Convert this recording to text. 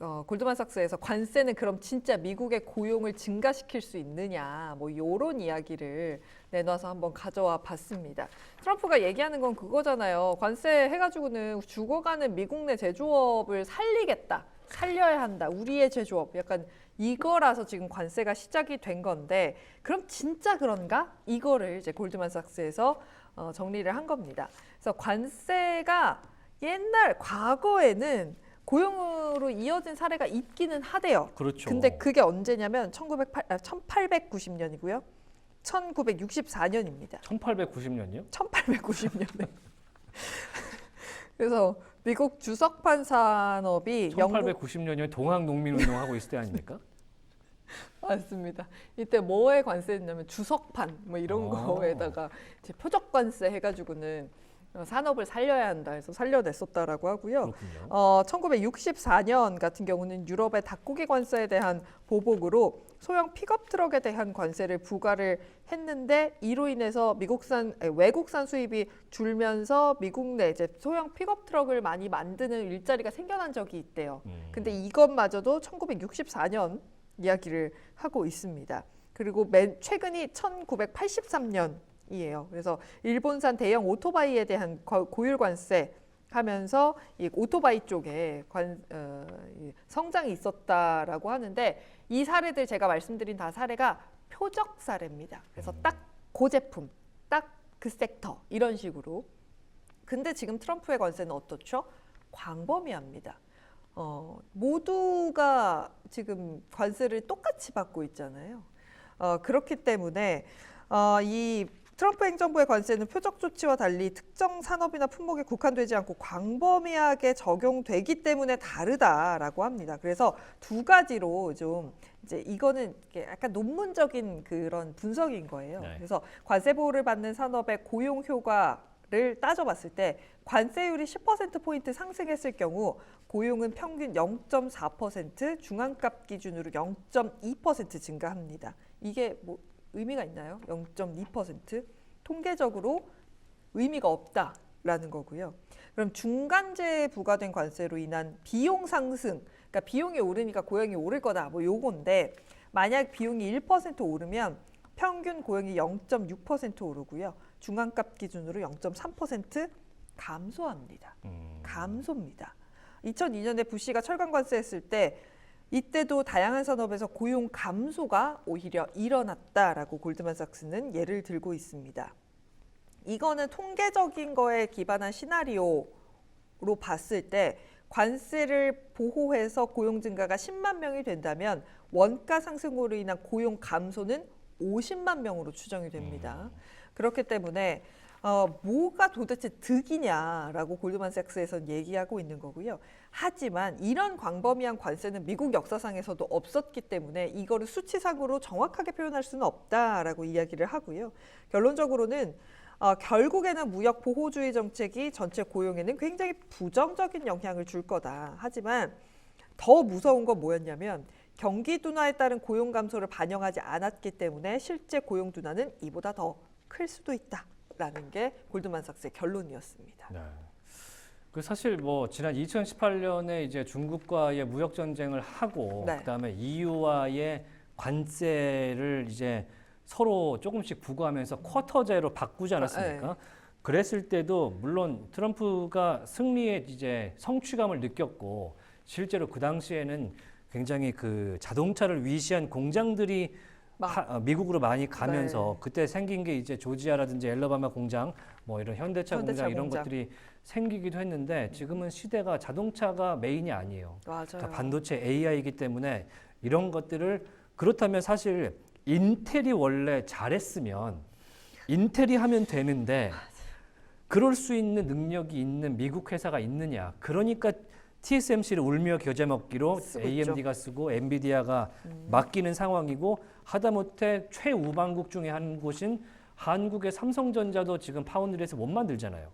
어, 골드만삭스에서 관세는 그럼 진짜 미국의 고용을 증가시킬 수 있느냐 뭐 요런 이야기를 내놔서 한번 가져와 봤습니다. 트럼프가 얘기하는 건 그거잖아요. 관세 해가지고는 죽어가는 미국 내 제조업을 살리겠다. 살려야 한다. 우리의 제조업. 약간 이거라서 지금 관세가 시작이 된 건데 그럼 진짜 그런가? 이거를 이제 골드만삭스에서 어, 정리를 한 겁니다. 그래서 관세가 옛날 과거에는 고용으로 이어진 사례가 있기는 하대요. 그렇죠. 근데 그게 언제냐면 1908, 아, 1890년이고요. 1964년입니다. 1890년이요? 1890년에. 그래서 미국 주석판 산업이 영국 1890년이면 동학 농민 운동 하고 있을 때 아닙니까? 맞습니다. 이때 뭐에 관세했냐면 주석판 뭐 이런 아. 거에다가 이제 표적 관세 해가지고는 어, 산업을 살려야 한다 해서 살려냈었다라고 하고요. 그렇군요. 어, 1964년 같은 경우는 유럽의 닭고기 관세에 대한 보복으로 소형 픽업 트럭에 대한 관세를 부과를 했는데 이로 인해서 미국산 아니, 외국산 수입이 줄면서 미국 내 이제 소형 픽업 트럭을 많이 만드는 일자리가 생겨난 적이 있대요. 음. 근데 이것마저도 1964년 이야기를 하고 있습니다. 그리고 맨 최근이 1983년 이에요. 그래서 일본산 대형 오토바이에 대한 거- 고율 관세 하면서 이 오토바이 쪽에 관, 어, 이 성장이 있었다라고 하는데 이 사례들 제가 말씀드린 다 사례가 표적 사례입니다. 그래서 딱 그 제품, 딱 그 섹터 이런 식으로. 근데 지금 트럼프의 관세는 어떻죠? 광범위합니다. 어, 모두가 지금 관세를 똑같이 받고 있잖아요. 어, 그렇기 때문에 어, 이 트럼프 행정부의 관세는 표적 조치와 달리 특정 산업이나 품목에 국한되지 않고 광범위하게 적용되기 때문에 다르다라고 합니다. 그래서 두 가지로 좀 이제 이거는 약간 논문적인 그런 분석인 거예요. 네. 그래서 관세 보호를 받는 산업의 고용 효과 를 따져봤을 때 관세율이 10% 포인트 상승했을 경우 고용은 평균 0.4% 중앙값 기준으로 0.2% 증가합니다. 이게 뭐 의미가 있나요? 0.2% 통계적으로 의미가 없다라는 거고요. 그럼 중간재에 부과된 관세로 인한 비용 상승, 그러니까 비용이 오르니까 고용이 오를 거다. 뭐 요건데 만약 비용이 1% 오르면 평균 고용이 0.6% 오르고요. 중앙값 기준으로 0.3% 감소합니다. 음. 감소입니다. 2002년에 부시가 철강 관세 했을 때 이때도 다양한 산업에서 고용 감소가 오히려 일어났다라고 골드만삭스는 예를 들고 있습니다. 이거는 통계적인 거에 기반한 시나리오로 봤을 때 관세를 보호해서 고용 증가가 10만 명이 된다면 원가 상승으로 인한 고용 감소는 50만 명으로 추정이 됩니다. 그렇기 때문에 어, 뭐가 도대체 득이냐라고 골드만삭스에서는 얘기하고 있는 거고요. 하지만 이런 광범위한 관세는 미국 역사상에서도 없었기 때문에 이거를 수치상으로 정확하게 표현할 수는 없다라고 이야기를 하고요. 결론적으로는 어, 결국에는 무역 보호주의 정책이 전체 고용에는 굉장히 부정적인 영향을 줄 거다. 하지만 더 무서운 건 뭐였냐면 경기 둔화에 따른 고용 감소를 반영하지 않았기 때문에 실제 고용 둔화는 이보다 더 클 수도 있다 라는 게 골드만 삭스의 결론이었습니다. 네. 그 사실 뭐 지난 2018년에 이제 중국과의 무역 전쟁을 하고 네. 그다음에 EU와의 관세를 이제 서로 조금씩 부과하면서 쿼터제로 바꾸지 않았습니까? 그랬을 때도 물론 트럼프가 승리에 이제 성취감을 느꼈고 실제로 그 당시에는 굉장히 그 자동차를 위시한 공장들이 막- 하- 어, 미국으로 많이 가면서 네. 그때 생긴 게 이제 조지아라든지 엘라바마 공장 뭐 이런 현대차, 현대차 공장 이런 공장. 것들이 생기기도 했는데 지금은 시대가 자동차가 메인이 아니에요. 맞아요. 다 반도체 AI이기 때문에 이런 것들을 그렇다면 사실 인텔이 원래 잘했으면 인텔이 하면 되는데 그럴 수 있는 능력이 있는 미국 회사가 있느냐? 그러니까 TSMC를 울며 겨자 먹기로. AMD가 쓰고 엔비디아가 맡기는 상황이고 하다못해 최우방국 중에 한 곳인 한국의 삼성전자도 지금 파운드리에서 못 만들잖아요.